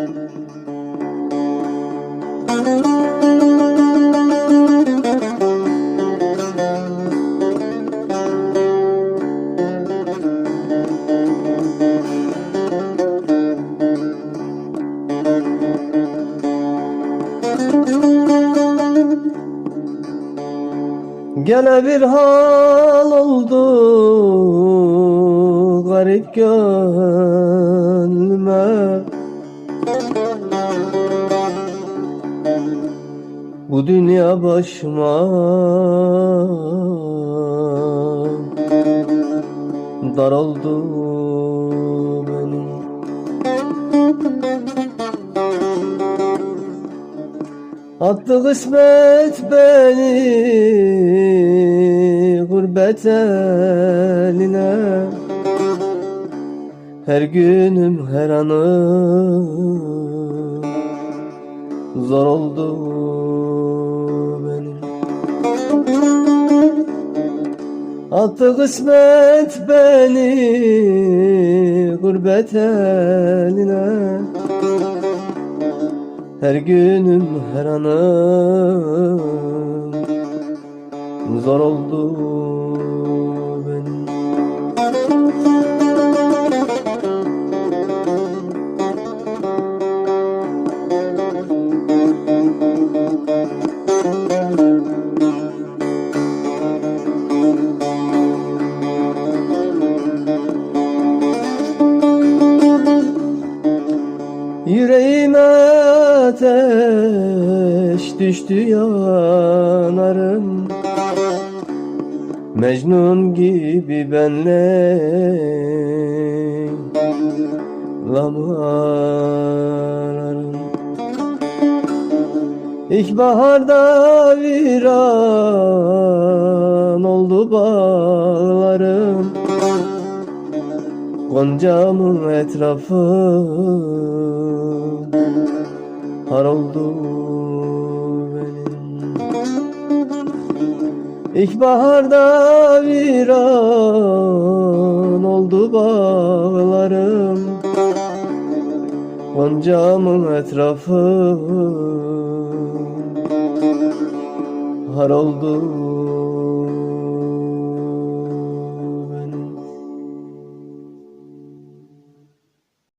Gene bir hal oldu garip gör. Bu dünya başıma. Dar oldu benim. Attı kısmet beni gurbet eline. Her günüm her anım zor oldu benim. Attı kısmet beni gurbet eline. Her günüm her anım zor oldu Yüreğime ateş düştü yanarım. Mecnun gibi benle lamararım İlkbaharda viran oldu bağlarım Goncamın etrafı har oldu benim İlkbaharda viran oldu bağlarım. Goncamın etrafı har oldu